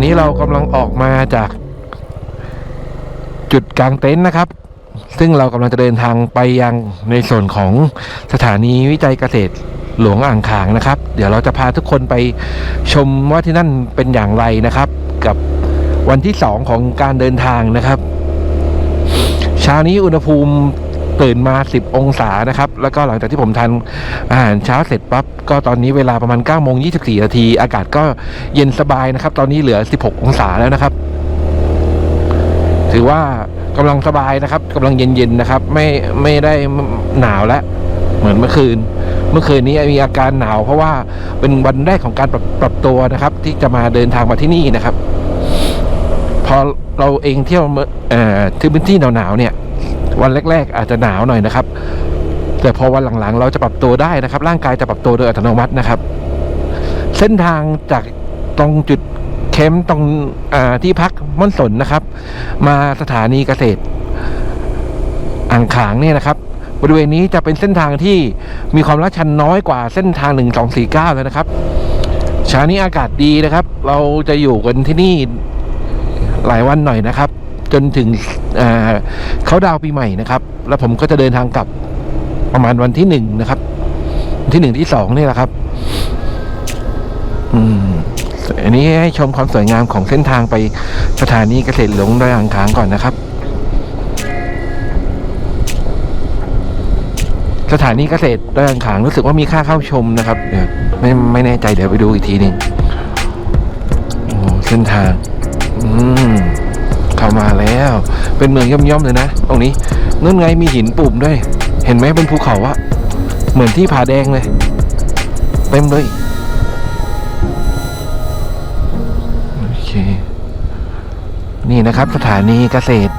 ตอนนี้เรากำลังออกมาจากจุดกลางเต็นท์นะครับ ซึ่งเรากำลังจะเดินทางไปยังในส่วนของสถานีวิจัยเกษตรหลวงอ่างขางนะครับ เดี๋ยวเราจะพาทุกคนไปชมว่าที่นั่นเป็นอย่างไรนะครับ กับวันที่สองของการเดินทางนะครับ เช้านี้อุณหภูมิ ตื่นมา 10 องศานะครับ แล้วก็หลังจากที่ผมทานอาหารเช้าเสร็จปั๊บก็ตอนนี้เวลาประมาณ9โมง24นาที อากาศก็เย็นสบายนะครับ ตอนนี้เหลือ 16 องศาแล้วนะครับ ถือว่ากำลังสบายนะครับกำลังเย็นๆนะครับ ไม่ไม่ได้หนาวแล้วเหมือนเมื่อคืน เมื่อคืนนี้มีอาการหนาว เพราะว่าเป็นวันแรกของการปรับปรับตัวนะครับ ที่จะมาเดินทางมาที่นี่นะครับ พอเราเองเที่ยวเมื่อเอ่อที่พื้นที่หนาวๆเนี่ย วันแรก ๆ อาจจะหนาวหน่อยนะครับ แต่พอวันหลังๆ เราจะปรับตัวได้นะครับ ร่างกายจะปรับตัวโดยอัตโนมัตินะครับ เส้นทางจากตรงจุดแคมตรงที่พักม่อนสนนะครับ มาสถานีเกษตร อ่างขางเนี่ยนะครับบริเวณนี้จะเป็นเส้นทางที่มีความลาดชันน้อยกว่าเส้นทาง 1249 แล้วนะครับเช้านี้อากาศดีนะครับ เราจะอยู่กันที่นี่หลายวันหน่อยนะครับ จนถึงเขาดาวปีใหม่นะครับ แล้วผมก็จะเดินทางกลับประมาณวันที่หนึ่งนะครับ ที่หนึ่งที่สองนี่แหละครับ อืมอันนี้ให้ชมความสวยงามของเส้นทางไปสถานีเกษตรหลวงดอยอ่างขางก่อนนะครับ สถานีเกษตรดอยอ่างขางรู้สึกว่ามีค่าเข้าชมนะครับ เดี๋ยวไม่ไม่แน่ใจเดี๋ยวไปดูอีกทีหนึ่งเส้นทาง อืม เข้ามาแล้ว เป็นเมืองย่อมๆเลยนะ ตรงนี้นู่นไงมีหินปุ่มด้วย เห็นไหมเป็นภูเขาอะเหมือนที่ผาแดงเลยเต็มเลยโอเคนี่นะครับสถานีเกษตร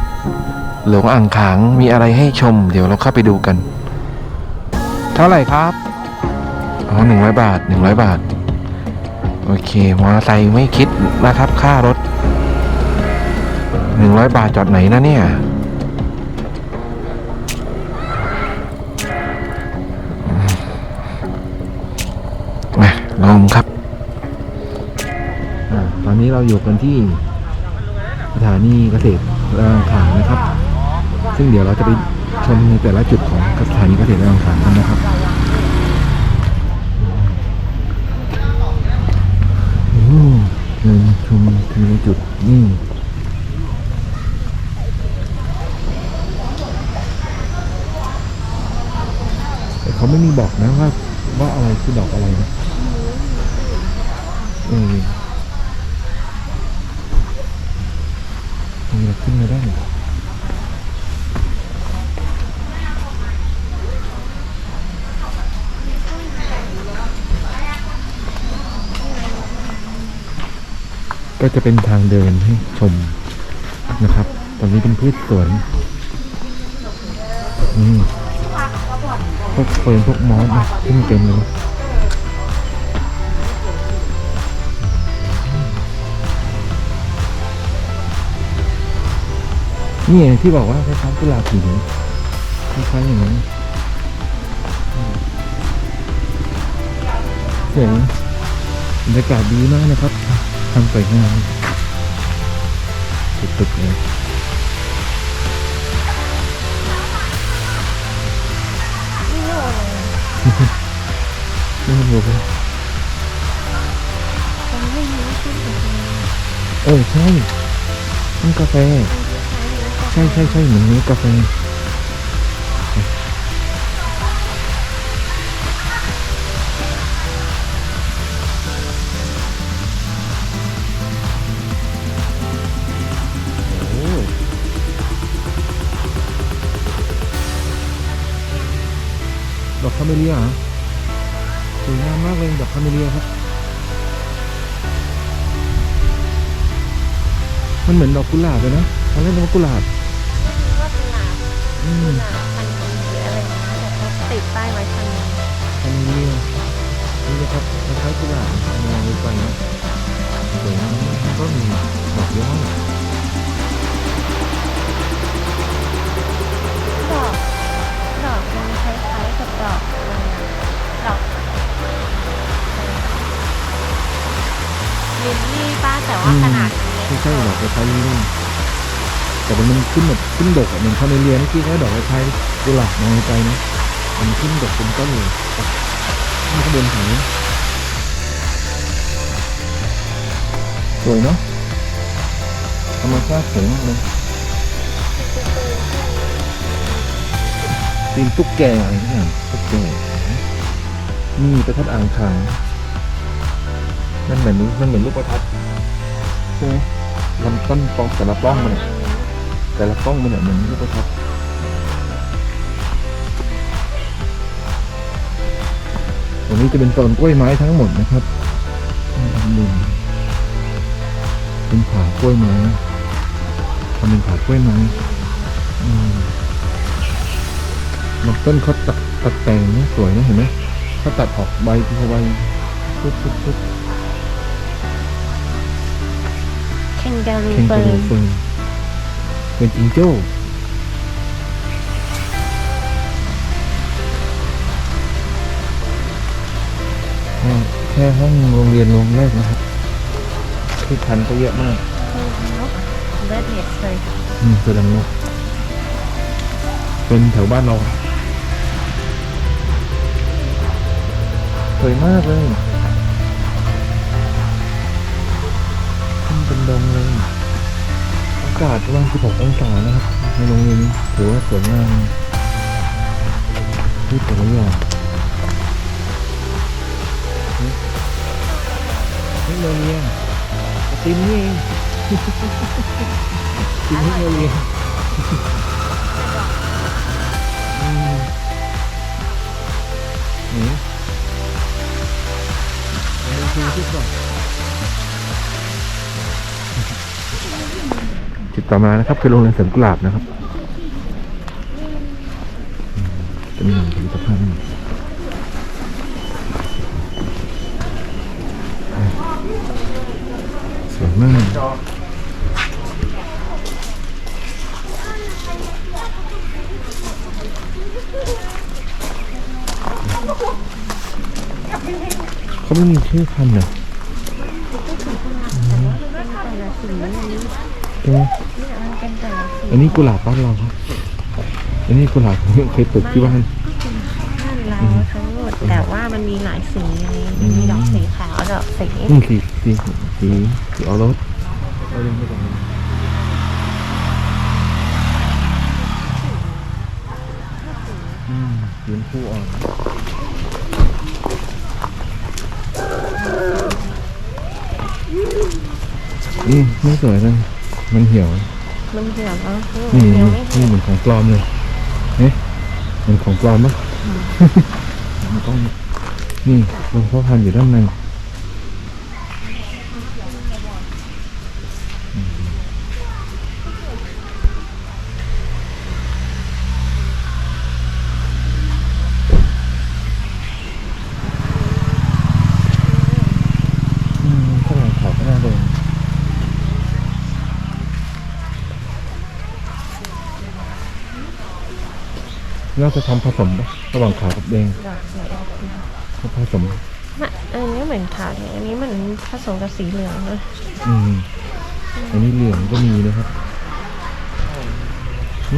หลวงอ่างขางมีอะไรให้ชม เดี๋ยวเราเข้าไปดูกัน เท่าไหร่ครับอ๋อหนึ่งร้อยบาทหนึ่งร้อยบาท โอเคมอเตอร์ไซค์ไม่คิดนะครับค่ารถ หนึ่งร้อยบาทจอดไหนนะเนี่ย มาลองครับอตอนนี้เราอยู่กันที่สถานีเกษตรระอังขางนะครับ ซึ่งเดี๋ยวเราจะไปชมในแต่ละจุดของสถานีเกษตรระอังขางกันนะครับโอ้เดินชมทีละจุดนี่ เขาไม่มีบอกนะว่าว่าอะไรคือดอกอะไรนะเออนี่เรขึ้นมาได้ก็จะเป็นทางเดินให้ชมนะครับ ตอนนี้เป็นพืชสวน อืม พวกเฟิร์นพวกมอสนะขึ้นเต็มเลยนี่ไงที่บอกว่าคล้ายๆกุหลาบหินคล้ายๆอย่างนั้นสวยบรรยากาศดีมากนะครับทำสวยงามตึกๆเลย นี่มันบอกว่าเออใช่าเมเลียสวยงามมากเลยดอกคาเมเลียครับ มันเหมือนดอกกุหลาบเลยนะตอนแรกนึกว่ากุหลาบว่าเป็นหลาบอืมหลาบพันธุ์หรืออะไรนะแต่เขาติดป้ายไว้พันธุ์อันนี้นี่นะครับคล้ายๆกุหลาบมองดูไปนะสวยงามต้นดอกเยอม ดอกดอกายๆกับดอกอะไรนะดอกลิลลี่ป้าแต่ว่าขนาดมันเล็กไม่ใช่ดอกกระชายนี่แต่มันขึ้นแบบขึ้นดกอะเหมือนคาเมเลียเมื่อกี้เขาดอกกระชายกุหลาบมองไกลนะมันขึ้นดกเป็นต้นเลยนี่ข้างบนถังสวยเนาะธรรมชาติสวยมากเลย ตีนตุ๊กแกอะไรเนี่ยตุ๊กแกนี่ประทัดอ่างขางมันเหมือนมันเหมือนลูกประทัดใช่ไหมลำต้นปองแต่ละปล้องมันอะแต่ละปล้องมันเนี่ยเหมือนลูกประทัดตรงนี้จะเป็นโซนกล้วยไม้ทั้งหมดนะครับเป็นผากล้วยไม้ทำเป็นผากล้วยไม้อืม ลำต้นเขาตัดตัดแต่งนะสวยนะเห็นไหมเขาตัดออกใบทีละใบปุ๊บปุ๊บปุ๊บเคนการีเคนเฟิการ์รูนเฟิร์นเป็นจิงโจ้แค่แค่ห้องโรงเรียนโรงแรกนะครับที่พันธุ์ก็เยอะมาก เบิร์ดเนสเลยอืมเสือดำนกเป็นแถวบ้านเรา สวยมากเลยขึ้นเป็นดงเลยอากาศประมาณ16องศานะครับ ในโรงเรียนถือว่าสวยงามที่แต่ละอย่างนี่โรงเรียนติมนี่เองติมที่โรงเรียน จุดต่อมานะครับคือโรงเรียนเสริมกุหลาบนะครับอืมจะมีผลิตภัณฑ์สวยมาก เขาไม่มีชื่อพันธุ์เหรอแต่ละสีนี่ใช่ไหมเนี่ยมันเป็นแต่ละสีอันนี้กุหลาบบ้านเราครับ อันนี้กุหลาบผมเคยปลูกที่บ้านนั่นเราทั้งหมดแต่ว่ามันมีหลายสีไงมันมีดอกสีขาวดอกสี นี่สีสีสีสีออโรสเอาเรื่องไปก่อนอืมยืนคู่อ่อน อืมไม่สวยนะมันเหี่ยว มันเหี่ยวแล้วนี่เหี่ยวนี่ไม่นี่เหมือนของปลอมเลยเอ๊ะเหมือนของปลอมปะมันต้องนี่หลวงพ่อพันธุ์อยู่ด้านในอืมข้างหลังขาวก็น่าเดินน่า จะทำผสมปะระหว่างขาวกับแดงดอกสีเขาผสมไม่อันนี้เหมือนขาวเนี่ยอันนี้มันผสมกับสีเหลืองนะอืม อันนี้เหลืองก็มีนะครับหึ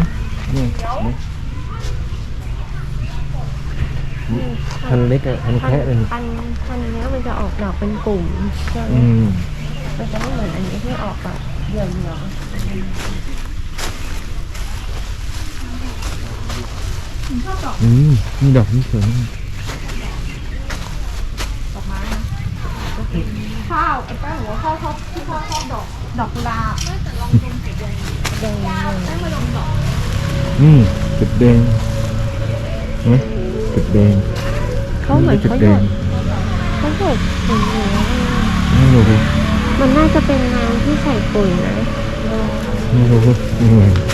นี่เห็นไหมพันเล็กอะพันแคะเลยพันพันเนี้ยมันจะออกดอกเป็นกลุ่มใช่ไหมอืม มันจะไม่เหมือนอันนี้ที่ออกแบบเดี่ยว เดี่ยวอืมนี่ดอกนี่สวยมากดอกไม้ข้าวไอ้แป้งบอกว่าข้าวชอบที่ข้าวชอบดอกดอกกุหลาบแต่ลองดงนี่จุดแดงเห็นไหมจุดแดงเขาเหมือนจุดเขาหแดยงดเขาหยดสีเหลืองไม่รู้มันน่าจะเป็นน้ำที่ใส่ปุ๋ยนะไม่รู้ยังไงโ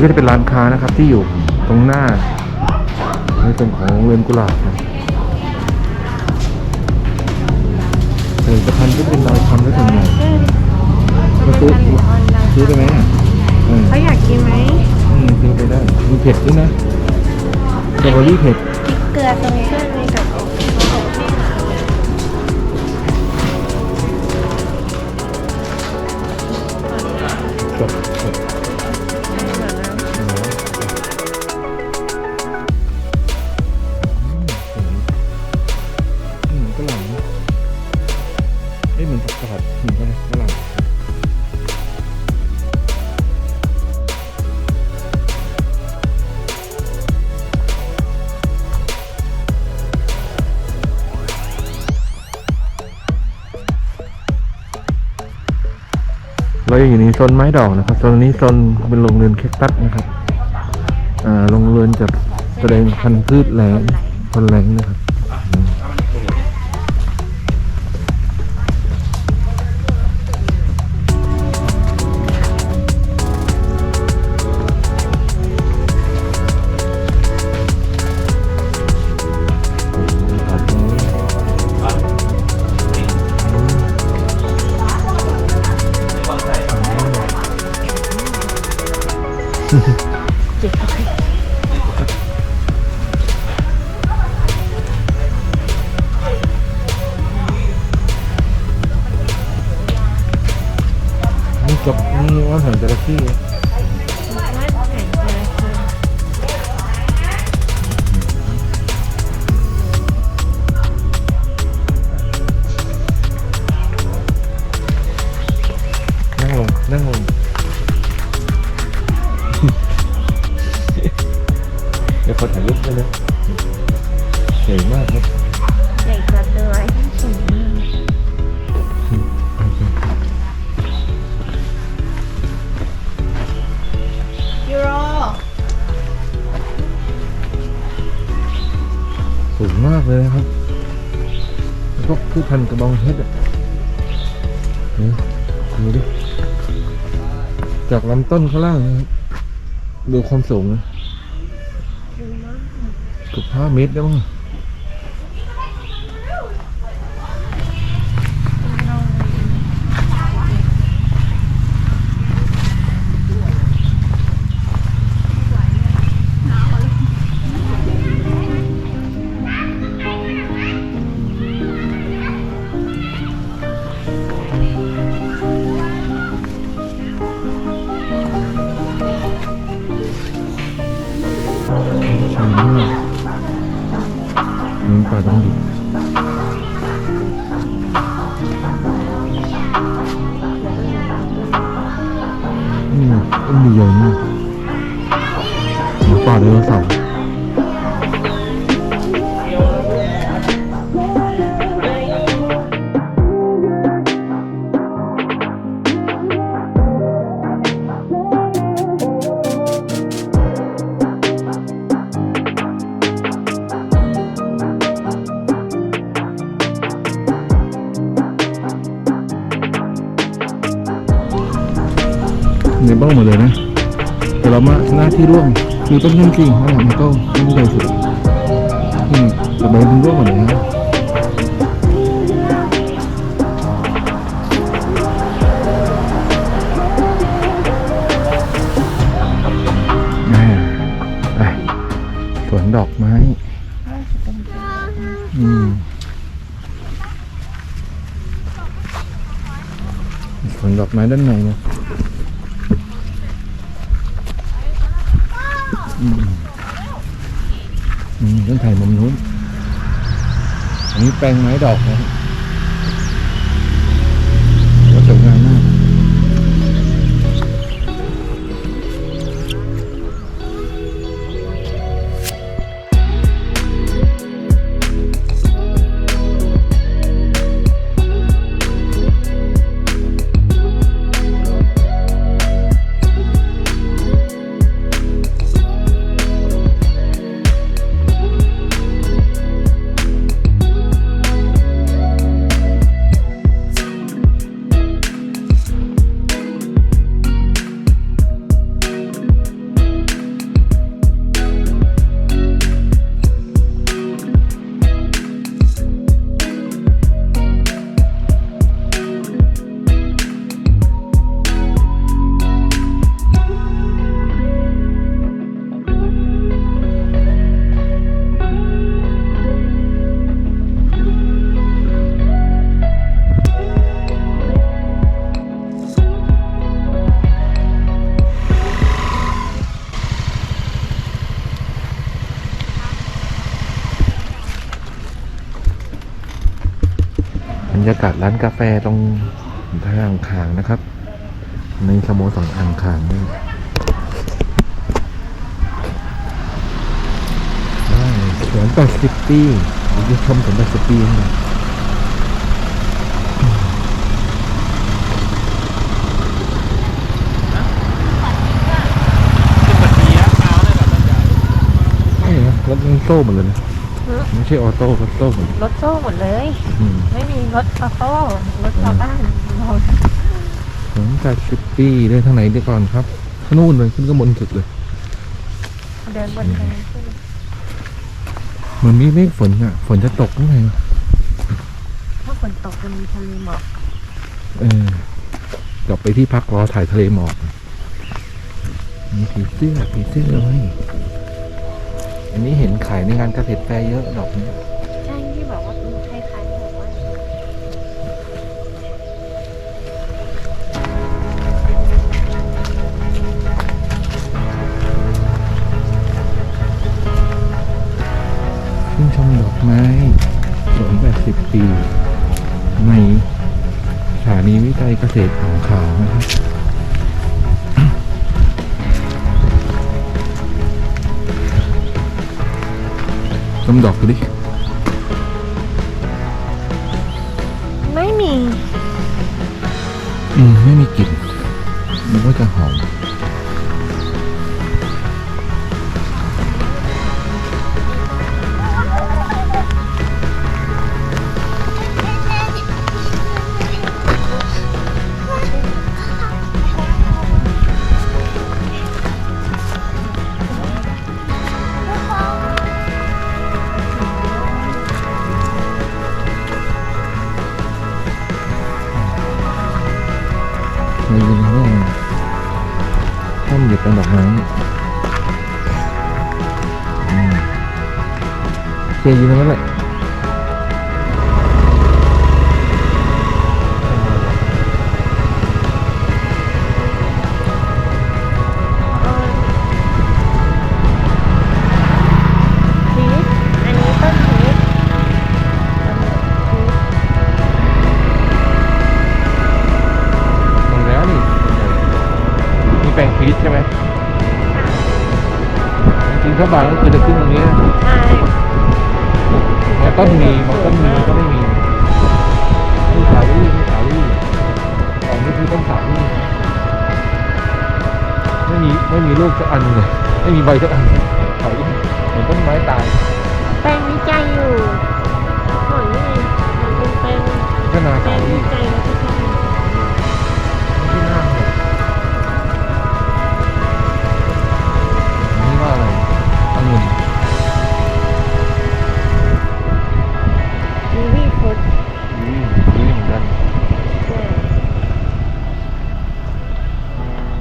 นี้ก็จะเป็นร้านค้านะครับที่อยู่ตรงหน้าในส่วนของโรงเรือนกุหลาบนะผลิตภัณฑ์ก็เป็นเราทำด้วยส่วนใหญ่มันเป็นผลิตอซื้อไปไหมอะเขาอยากกินไหมอืมซื้อไปได้มีเผ็ดด้วยนะสตรอเบอรี่เผ็ดพริกเกลือตรงเครื่องนี้กับ เราอยู่ในโซนไม้ดอกนะครับโซนนี้โซนเป็นโรงเรือนแคคตัสนะครับอ่าโรงเรือนจะแสดงพันธุ์พืชแรงทนแรงนะครับ พันกระบองเพชรอะนี่ดูดิ จากลำต้นข้างล่างนะครับดูความสูงนะเกือบห้าเมตรได้มั้ง บ้องหมดเลยนะแต่เรามาหน้าที่ร่วงคือต้นนุ่งกิ่งข้างหลังมันก็ต้นใหญ่สุดอืมแต่ใบมันร่วงหมดเลยนะแม่ไปสวนดอกไม้ อืมสวนดอกไม้ด้านในเนี่ยอืมอืมต้นไผ่มุมนู้น อันนี้ แปลงไม้ดอกนะ รรยากาศร้านกาแฟตรงทางอ่างขางนะครับ ในสโมสรอ่างขางนี่ได้สวน80ปีเดี๋ยวจะชมสวน80ปีให้ดูนี่นะรถมันโซ่หมดเลยนะ ไม่ใช่ออโต้รถโซ่หมดเลยรถโซ่หมดเลยอืมไม่มี รถออโต้รถชาวบ้านมองสวนแปดสิบปีเดินทางไหนดีก่อนครับนู่นเลยขึ้นก็บนสุดเลย เดินบนทางขึ้นเหมือนมีเมฆฝนอะ ฝนจะตกหรือไงวะถ้าฝนตกจะมีทะเลหมอกเออกลับไปที่พักรอถ่ายทะเลหมอกมีผีเสื้อผีเสื้อเลยอันนี้เห็นขายในงานเกษตรแฟร์เยอะดอกนี้ ถานีวิจัยเกษตรของขาวนะครับชมดอกดูดิ ไม่มี อืม ไม่มีกลิ่นมันก็จะหอม เคยอยู่ตรงนั้นแหล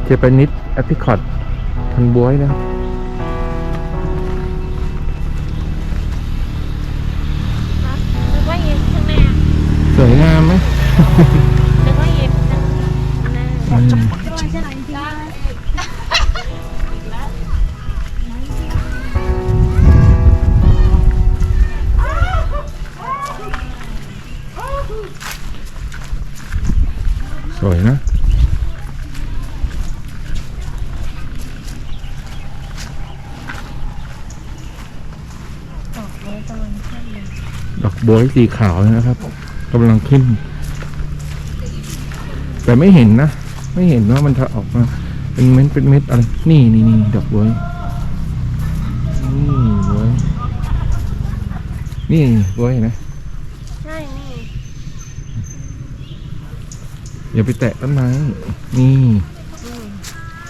จแปนิดแอปพิคอตพันบวยนะครับนึกว่าเย็บข้างหน้าสวยงามไหมนึกว่าเย็บข้างหน้า บัวสีขาวนะครับกำลังขึ้น แต่ไม่เห็นนะ ไม่เห็นว่ามันจะออกมา เป็นเม็ดเป็นเม็ดอะไร นี่นี่นี่ดอกบัวนี่บัวนี่บัวเห็นไหมใช่นี่อย่าไปแตะต้นไม้นี่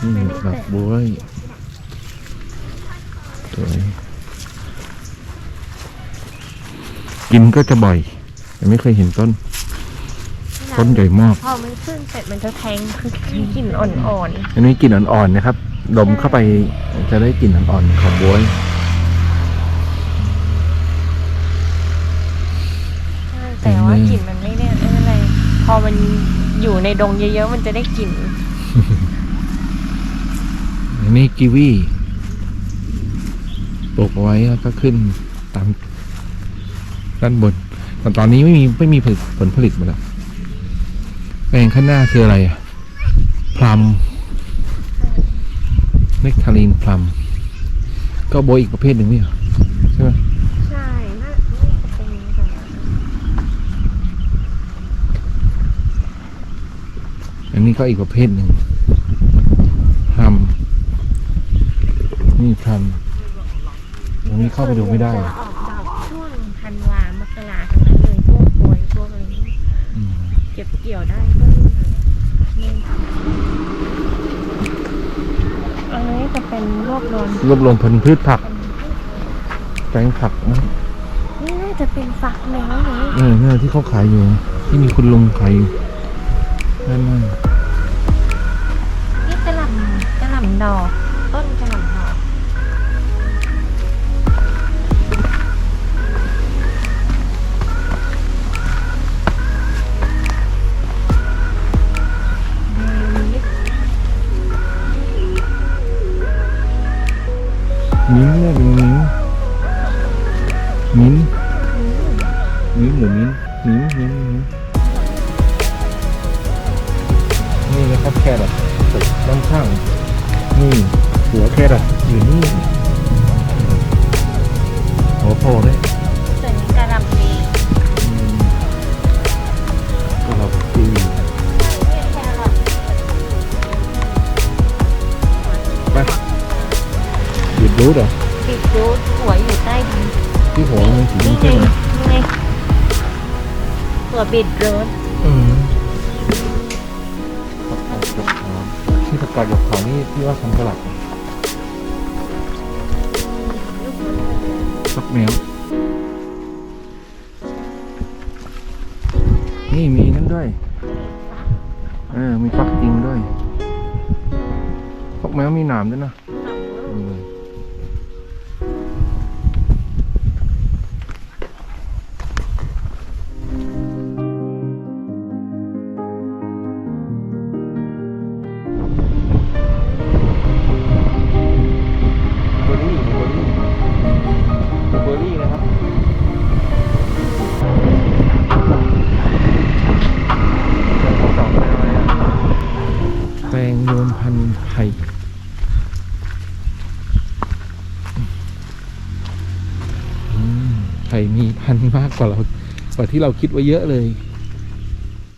อืมนี่ดอกบัวสวย กินก็จะบ่อยแต่ไม่เคยเห็นต้น ต้นใหญ่มาก พอมันขึ้นเสร็จมันจะแทงคือกลิ่นอ่อนอันนี้กลิ่นอ่อนๆนะครับ ดมเข้าไปจะได้กลิ่นอ่อนๆของบวย ๆใช่แต่ว่ากลิ่นมันไม่เนี่ยไม่เป็นไร พอมันอยู่ในดงเยอะๆ มันจะได้กลิ่นอันนี้กีวีปลูกเอาไว้แล้วก็ขึ้นตาม ด้านบนแต่ตอนนี้ไม่มีไม่มีผลผลผลิตมดแล้วแปลงข้างหน้าคืออะไรอะพลัมเนกทารีนพลัมก็โบยอีกประเภทหนึ่งนี่เหรอใช่ไหมใช่น่าน่าจะเป็นแบบนั้นอันนี้ก็อีกประเภทหนึ่งพลัมนี่พลัมอันนี้เข้าไปดูไม่ได้ จะออกดอกช่วงธันวามกราทั้งนั้นเลยพวกปวยพวกอะไรนี้ อืม เก็บเกี่ยวได้ก็นี่เลยนี่อันนี้จะเป็นรวบรวมรวบรวมพันธุ์พืชผักแปลงผักนะนี่น่าจะเป็นฟักแมวนี้เออเนี่ยที่เขาขายอยู่ ที่มีคุณลุงขายอยู่นั่นนั่นนี่กระหล่ำกระหล่ำดอก เดลิฟมิ้ หยุดรู้เหรอบีทรูทหัวอยู่ใต้ดินที่หัวมันสีนี่ไงเข้มๆนะนี่ไงหัวบีทรูทอืมที่ประกาศหยกขาวนี่ที่ว่าทำสลัดสักแมวนี่มีนั่นด้วยเออมีฟักจริงด้วยฟักแมวมีหนามด้วยนะ พันธุ์มากกว่าเรากว่าที่เราคิดไว้เยอะเลย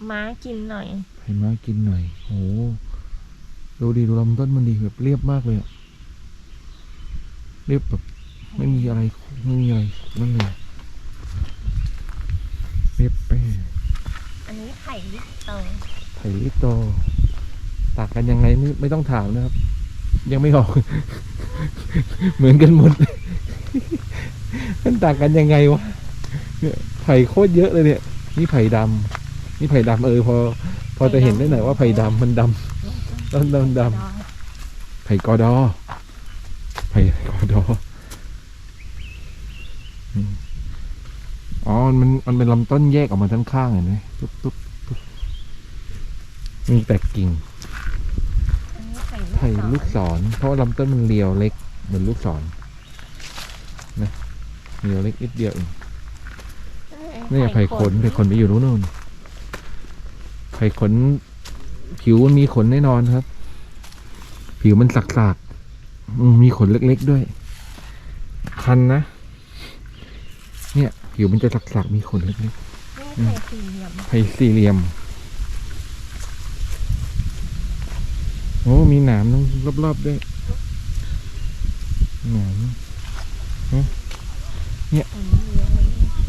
ม้ากินหน่อยไผ่มากินหน่อยโอ้ดูดีดูลำต้นมันดีแบบเรียบมากเลยอะเรียบแบบไม่มีอะไรไม่มีอะไรนั่นเลยเรียบเป้อันนี้ไข่ลิปโตไผ่ลิโตต่างกันยังไงไม่ไม่ต้องถามนะครับ ยังไม่ออก เหมือนกันหมดมันต่างกันยังไงวะ เนี่ยไผ่โคตรเยอะเลยเนี่ยนี่ไผ่ดำนี่ไผ่ดำเออพอ พอจะเห็นได้หน่อยว่าไผ่ดำมันดำต้นดำดำไผ่กอดอไผ่กอดออ๋อ มัน มันเป็นลำต้นแยกออกมาด้านข้างเห็นไหมตุ๊บตุ๊บตุ๊บมีแต่กิ่งไผ่ลูกศร เพราะว่าลำต้นมันเรียวเล็ก เหมือนลูกศรนะเรียวเล็กนิดเดียวเอง นี่ไผ่ขนไผ่ขนไปอยู่รู้นนู่นไผ่ขน ผิวมันมีขนแน่นอนครับ ผิวมันสักๆอืมมีขนเล็ก ๆ ด้วย คันนะ เนี่ย ผิวมันจะสักๆมีขนเล็กนี่ไข่สี่เหลี่ยมๆไผ่สี่เหลี่ยมโอ้มีหนามตรงรอบๆด้วยหนามอันนี้เยอะ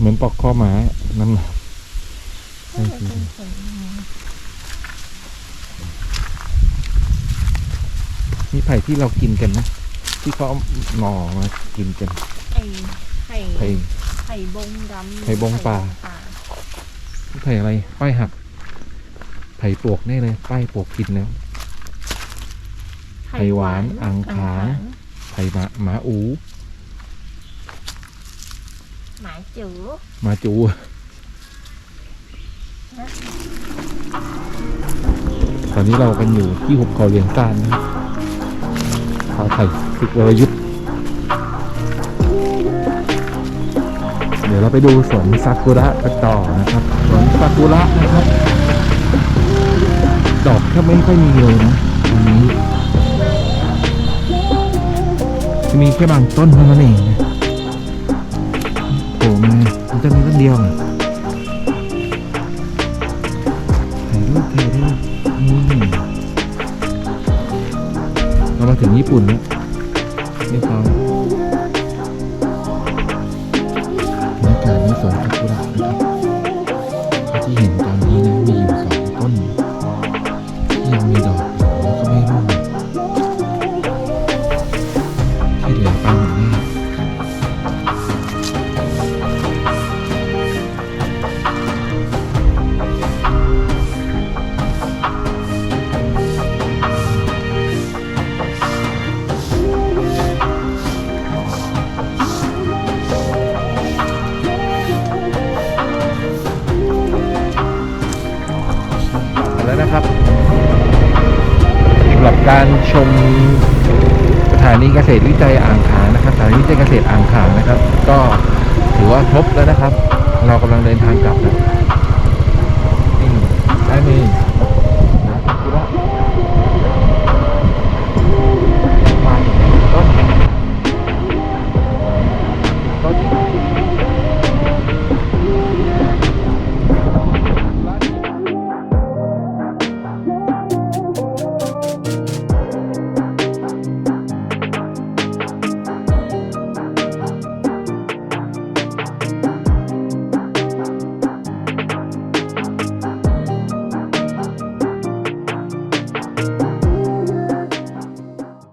เลยเหมือนปอกคอหมานั่นน่ะน่าจะเป็นขนมีไผ่ที่เรากินกันนะ ที่เขาเอาหน่อมากินกัน ไอ้ไข่ไผ่ไข่บงดำไข่บงป่าไผ่อะไร ป้ายหัก ไผ่ปลวกแน่เลย ป้ายปลวกกินแล้วไข่หวานอ่างขางไผ่หมาหมาอูหมา จือหมาจูตอนนี้เรากันอยู่ที่หุบเขาเลียงการนะครับผาไผ่ศึกวรยุทธ์ดี๋ยวเราไปดูสวนซากุระกันต่อนะครับสวนซากุระนะครับ ดอกแทบไม่ค่อยมีเลยนะอันนี้จะมีแค่บางต้นเท่านั้นเองนะ จะมีต้นเดียวถ่ายรูปถ่ายรูปนี่เรามาถึงญี่ปุ่นแล้วเรียบร้อยบรรยากาศในสวนซากุระนะครับ นะครับสำหรับการชมสถานีเกษตรวิจัยอ่างขางนะครับสถานีวิจัยเกษตรอ่างขางนะครับ ก็ถือว่าครบแล้วนะครับ เรากำลังเดินทางกลับแล้วนี่ได้มือ